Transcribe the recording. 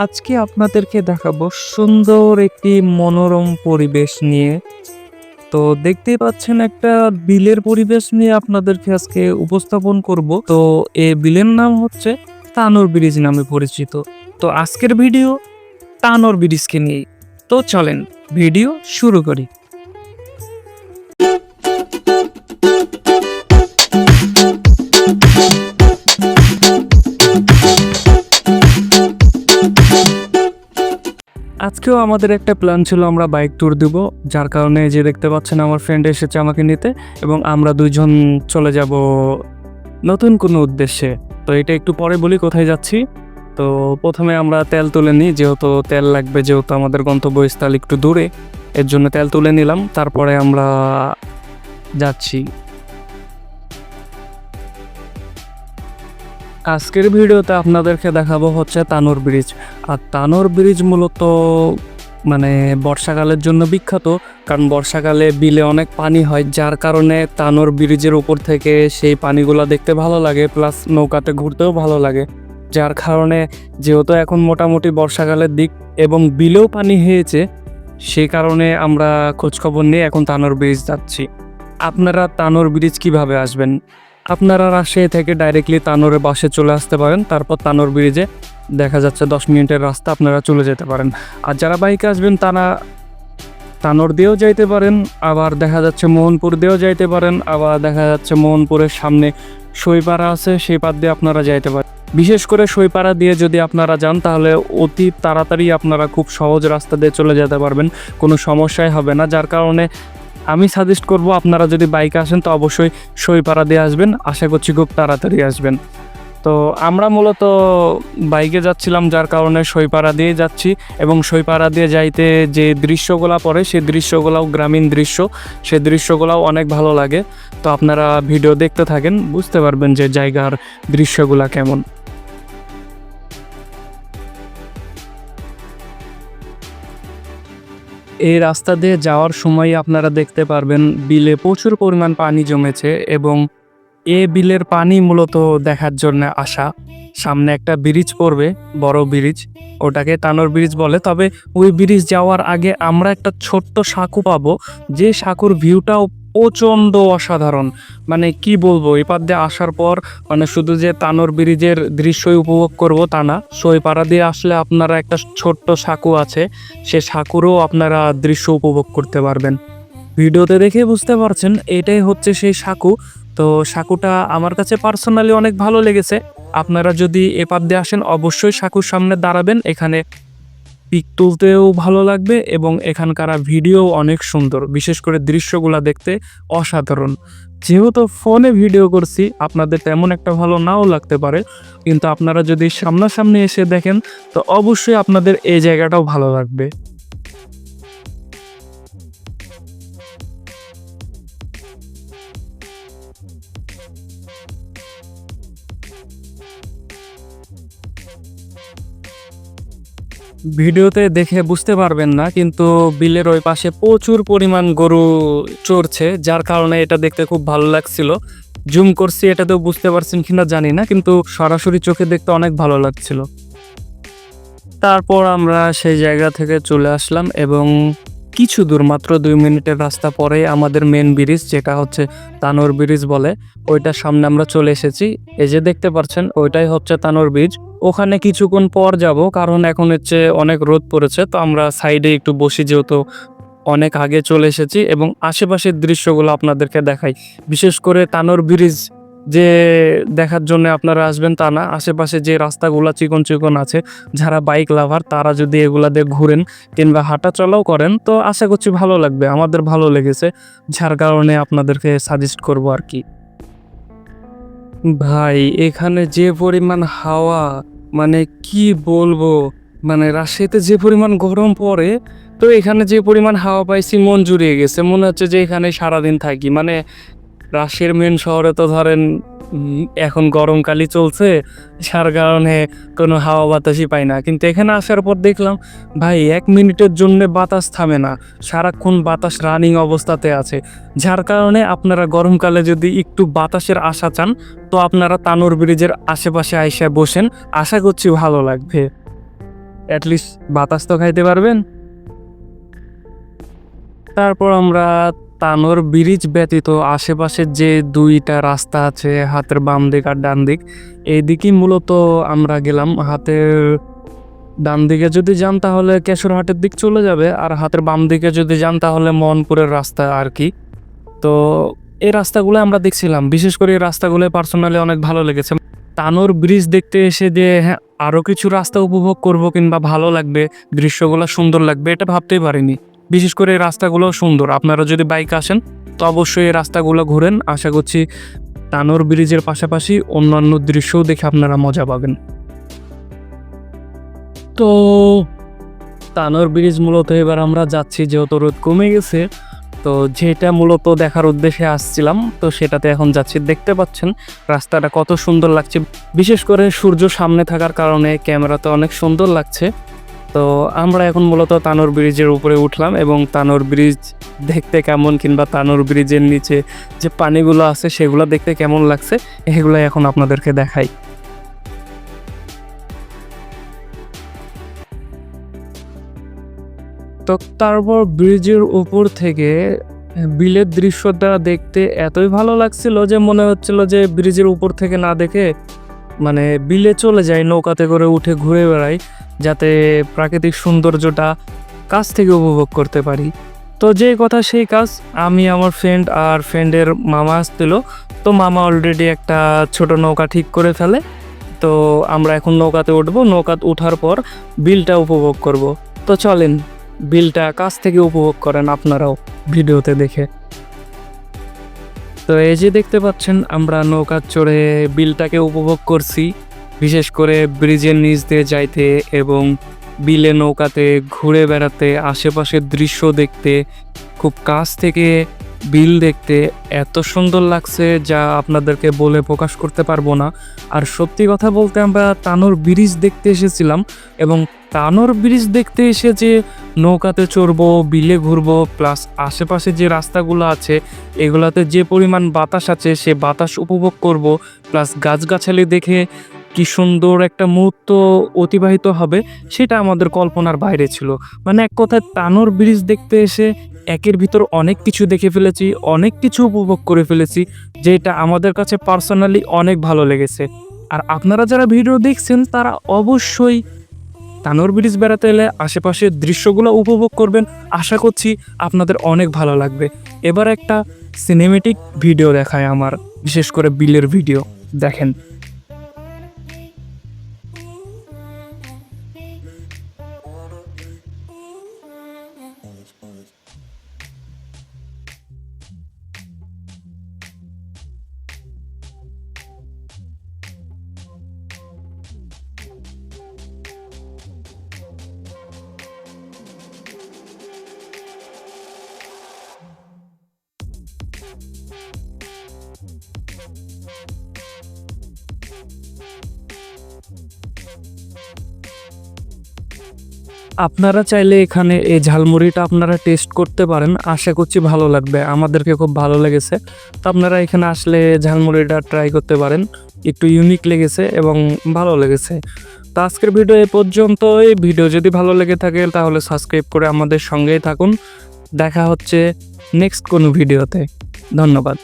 আজকে আপনাদেরকে দেখাবো সুন্দর একটি মনোরম পরিবেশ নিয়ে। তো দেখতেই পাচ্ছেন একটা বিলের পরিবেশ নিয়ে আপনাদেরকে আজকে উপস্থাপন করব। তো এ বিলের নাম হচ্ছে তানোর ব্রিজ নামে পরিচিত। তো আজকের ভিডিও তানোর ব্রিজকে নিয়েই। তো চলেন ভিডিও শুরু করি। আজকেও আমাদের একটা প্ল্যান ছিল আমরা বাইক ট্যুর দিব, যার কারণে যে দেখতে পাচ্ছেন আমার ফ্রেন্ড এসেছে আমাকে নিতে এবং আমরা দুইজন চলে যাব নতুন কোনো উদ্দেশ্যে। তো এটা একটু পরে বলি কোথায় যাচ্ছি। তো প্রথমে আমরা তেল তুলে নিই, যেহেতু তেল লাগবে, যেহেতু আমাদের গন্তব্যস্থল একটু দূরে, এর জন্য তেল তুলে নিলাম। তারপরে আমরা যাচ্ছি। আজকের ভিডিওতে আপনাদেরকে দেখাবো হচ্ছে তানোর ব্রিজ। আর তানোর ব্রিজ মূলত মানে বর্ষাকালের জন্য বিখ্যাত, কারণ বর্ষাকালে বিলে অনেক পানি হয়, যার কারণে তানোর ব্রিজের উপর থেকে সেই পানিগুলো দেখতে ভালো লাগে, প্লাস নৌকাতে ঘুরতেও ভালো লাগে। যার কারণে যেহেতু এখন মোটামুটি বর্ষাকালের দিক এবং বিলেও পানি হয়েছে সেই কারণে আমরা খোঁজখবর নিয়ে এখন তানোর ব্রিজ যাচ্ছি। আপনারা তানোর ব্রিজ কীভাবে আসবেন? আপনারা রাজশাহী থেকে ডাইরেক্টলি তানোরের বাসে চলে আসতে পারেন। তারপর তানোর ব্রিজে দেখা যাচ্ছে দশ মিনিটের রাস্তা আপনারা চলে যেতে পারেন। আর যারা বাইকে আসবেন, তারা তানোর দিয়েও যাইতে পারেন, আবার দেখা যাচ্ছে মোহনপুর দিয়েও যাইতে পারেন, আবার দেখা যাচ্ছে মোহনপুরের সামনে সইপাড়া আছে, সেই পার দিয়ে আপনারা যাইতে পারেন। বিশেষ করে সইপাড়া দিয়ে যদি আপনারা যান, তাহলে অতি তাড়াতাড়ি আপনারা খুব সহজ রাস্তা দিয়ে চলে যেতে পারবেন, কোনো সমস্যাই হবে না, যার কারণে আমি সাজেস্ট করব আপনারা যদি বাইকে আসেন, তো অবশ্যই সইপাড়া দিয়ে আসবেন। আশা করছি খুব তাড়াতাড়ি আসবেন। তো আমরা মূলত বাইকে যাচ্ছিলাম, যার কারণে সইপাড়া দিয়ে যাচ্ছি এবং সইপাড়া দিয়ে যাইতে যে দৃশ্যগুলো পড়ে, সেই দৃশ্যগুলোও গ্রামীণ দৃশ্য। সে দৃশ্যগুলোও অনেক ভালো লাগে। তো আপনারা ভিডিও দেখতে থাকেন, বুঝতে পারবেন যে জায়গার দৃশ্যগুলো কেমন। এই রাস্তা দিয়ে যাওয়ার সময় আপনারা দেখতে পারবেন বিলে প্রচুর পরিমাণ পানি জমেছে এবং এ বিলের পানি মূলত দেখার জন্য আসা। সামনে একটা ব্রিজ পড়বে, বড় ব্রিজ ওটাকে তানোর ব্রিজ বলে। তবে ওই ব্রিজ যাওয়ার আগে আমরা একটা ছোট্ট সাঁকু পাবো। যে সাঁকুর ভিউটাও প্রচণ্ড অসাধারণ। মানে কি বলব এপার দিয়ে আসার পর মানে শুধু যে তানোর ব্রিজের দৃশ্যই উপভোগ করব তা না, সইপাড়া দিয়ে আসলে আপনারা একটা ছোট্ট সাঁকু আছে, সে সাঁকুরও আপনারা দৃশ্য উপভোগ করতে পারবেন। ভিডিওতে দেখে বুঝতে পারছেন, এটাই হচ্ছে সেই সাঁকু। তো সাঁকুটা আমার কাছে পার্সোনালি অনেক ভালো লেগেছে। আপনারা যদি এপার দিয়ে আসেন, অবশ্যই সাঁকুর সামনে দাঁড়াবেন, এখানে পিক তুলতেও ভালো লাগবে এবং এখানকার ভিডিও অনেক সুন্দর। বিশেষ করে দৃশ্যগুলো দেখতে অসাধারণ। যেহেতু ফোনে ভিডিও করছি, আপনাদের তেমন একটা ভালো নাও লাগতে পারে। কিন্তু আপনারা যদি সামনাসামনি এসে দেখেন, তো অবশ্যই আপনাদের এই জায়গাটাও ভালো লাগবে। ভিডিওতে দেখে বুঝতে পারবেন না, কিন্তু বিলের ওই পাশে প্রচুর পরিমাণ গরু চড়ছে, যার কারণে এটা দেখতে খুব ভালো লাগছিল। জুম করছি এটাতেও বুঝতে পারছেন কিনা জানি না, কিন্তু সরাসরি চোখে দেখতে অনেক ভালো লাগছিল। তারপর আমরা সেই জায়গা থেকে চলে আসলাম এবং কিছু দূর, মাত্র দুই মিনিটের রাস্তা পরে আমাদের মেন ব্রিজ যেটা হচ্ছে তানোর ব্রিজ বলে, ওইটার সামনে আমরা চলে এসেছি। এই যে দেখতে পাচ্ছেন, ওইটাই হচ্ছে তানোর ব্রিজ ওখানে কিছুক্ষণ পর যাব, কারণ এখন হচ্ছে অনেক রোদ পড়েছে, তো আমরা সাইডে একটু বসি যেহেতু অনেক আগে চলে এসেছি এবং আশেপাশের দৃশ্যগুলো আপনাদেরকে দেখাই। বিশেষ করে তানোর ব্রিজ যে দেখার জন্য আপনারা আসবেন তা না, আশেপাশে যে রাস্তাগুলো চিকন চিকন আছে, যারা বাইক লাভার তারা যদি এগুলা দিয়ে ঘুরেন কিংবা হাঁটা চলাও করেন, তো আশা করছি ভালো লাগবে, আমাদের ভালো লেগেছে, যার কারণে আপনাদেরকে সাজেস্ট করব আর কি। ভাই, এখানে যে পরিমাণ হাওয়া মানে কি বলব? মানে রাজশাহীতে যে পরিমাণ গরম পড়ে, তো এখানে যে পরিমাণ হাওয়া পাইছি মন জুড়িয়ে গেছে। মনে হচ্ছে যে এখানে সারাদিন থাকি। মানে রাশিয়ার মেন শহরে তো ধরেন এখন গরমকালই চলছে যার কারণে কোনো হাওয়া বাতাসই পাই না। কিন্তু এখানে আসার পর দেখলাম, ভাই, এক মিনিটের জন্য বাতাস থামে না। সারাক্ষণ বাতাস রানিং অবস্থাতে আছে। যার কারণে আপনারা গরমকালে যদি একটু বাতাসের আশা চান, তো আপনারা তানোর ব্রিজের আশেপাশে আইসা বসেন। আশা করছি ভালো লাগবে। অ্যাটলিস্ট বাতাস তো খাইতে পারবেন। তারপর আমরা তানোর ব্রিজ ব্যতীত আশেপাশে যে দুইটা রাস্তা আছে, হাতের বাম দিক আর ডান দিক এই মূলত আমরা গেলাম। হাতের ডান দিকে যদি যান তাহলে কেশরহাটের দিক চলে যাবে, আর হাতের বাম দিকে যদি যান তাহলে মনপুরের রাস্তা আর কি। তো এই রাস্তাগুলো আমরা দেখছিলাম। বিশেষ করে এই রাস্তাগুলো পার্সোনালি অনেক ভালো লেগেছে। তানোর ব্রিজ দেখতে এসে যে হ্যাঁ আরও কিছু রাস্তা উপভোগ করব কিংবা ভালো লাগবে, দৃশ্যগুলো সুন্দর লাগবে, এটা ভাবতেই পারিনি। বিশেষ করে এই রাস্তাগুলো সুন্দর। আপনারা যদি বাইক আসেন, তো অবশ্যই এই রাস্তাগুলো ঘুরেন। আশা করছি তানোর ব্রিজের পাশাপাশি অন্যান্য দৃশ্যও দেখে আপনারা মজা পাবেন। তো তানোর ব্রিজ মূলত এবার আমরা যাচ্ছি, যেহেতু রোদ কমে গেছে, তো যেটা মূলত দেখার উদ্দেশ্যে আসছিলাম, তো সেটাতে এখন যাচ্ছি। দেখতে পাচ্ছেন, রাস্তাটা কত সুন্দর লাগছে। বিশেষ করে সূর্য সামনে থাকার কারণে ক্যামেরাতে অনেক সুন্দর লাগছে। তো আমরা এখন মূলত তানোর ব্রিজের উপরে উঠলাম এবং তানোর ব্রিজ দেখতে কেমন কিংবা তানোর ব্রিজের নিচে যে পানিগুলো আছে সেগুলো দেখতে কেমন লাগছে এগুলো এখন আপনাদেরকে দেখাই। তো তারপর ব্রিজের উপর থেকে বিলের দৃশ্যটা দেখতে এতই ভালো লাগছিল যে মনে হচ্ছিল যে ব্রিজের উপর থেকে না দেখে মানে বিলে চলে যাই, নৌকাতে করে উঠে ঘুরে বেড়াই। যাতে প্রাকৃতিক সৌন্দর্যটা কাছ থেকে উপভোগ করতে পারি। তো যে কথা সেই কাজ আমি আমার ফ্রেন্ড আর ফ্রেন্ডের মামা আসছিল। তো মামা অলরেডি একটা ছোট নৌকা ঠিক করে ফেলে। তো আমরা এখন নৌকাতে উঠবো। নৌকাতে ওঠার পর বিলটা উপভোগ করব। তো চলেন, বিলটা কাছ থেকে উপভোগ করেন আপনারাও ভিডিওতে দেখে। তো এই যে দেখতে পাচ্ছেন, আমরা নৌকা চড়ে বিলটাকে উপভোগ করছি। বিশেষ করে ব্রিজের নিচ দিয়ে যাইতে এবং বিলে নৌকাতে ঘুরে বেড়াতে, আশেপাশের দৃশ্য দেখতে, খুব কাছ থেকে বিল দেখতে এত সুন্দর লাগছে যা আপনাদেরকে বলে প্রকাশ করতে পারব না। আর সত্যি কথা বলতে আমরা তানোর ব্রিজ দেখতে এসেছিলাম এবং তানোর ব্রিজ দেখতে এসে যে নৌকাতে চড়বো, বিলে ঘুরবো প্লাস আশেপাশে যে রাস্তাগুলো আছে, এগুলাতে যে পরিমাণ বাতাস আছে, সে বাতাস উপভোগ করব প্লাস গাছগাছালি দেখে কি সুন্দর একটা মুহূর্ত অতিবাহিত হবে সেটা আমাদের কল্পনার বাইরে ছিল। মানে এক কথায় তানোর ব্রিজ দেখতে এসে একের ভিতর অনেক কিছু দেখে ফেলেছি, অনেক কিছু উপভোগ করে ফেলেছি, যেটা আমাদের কাছে পার্সোনালি অনেক ভালো লেগেছে। আর আপনারা যারা ভিডিও দেখছেন, তারা অবশ্যই তানোর ব্রিজ বেড়াতে এলে আশেপাশের দৃশ্যগুলো উপভোগ করবেন। আশা করছি আপনাদের অনেক ভালো লাগবে। এবার একটা সিনেমেটিক ভিডিও দেখায় আমার, বিশেষ করে বিলের ভিডিও দেখেন আপনারা চাইলে এখানে এই ঝালমুড়িটা আপনারা টেস্ট করতে পারেন। আশা করছি ভালো লাগবে। আমাদেরকে খুব ভালো লেগেছে। তো আপনারা এখানে আসলে ঝালমুড়িটা ট্রাই করতে পারেন। একটু ইউনিক লেগেছে এবং ভালো লেগেছে। তো আজকের ভিডিও এ পর্যন্ত এই ভিডিও যদি ভালো লেগে থাকে তাহলে সাবস্ক্রাইব করে আমাদের সঙ্গেই থাকুন। দেখা হচ্ছে নেক্সট কোনো ভিডিওতে। ধন্যবাদ।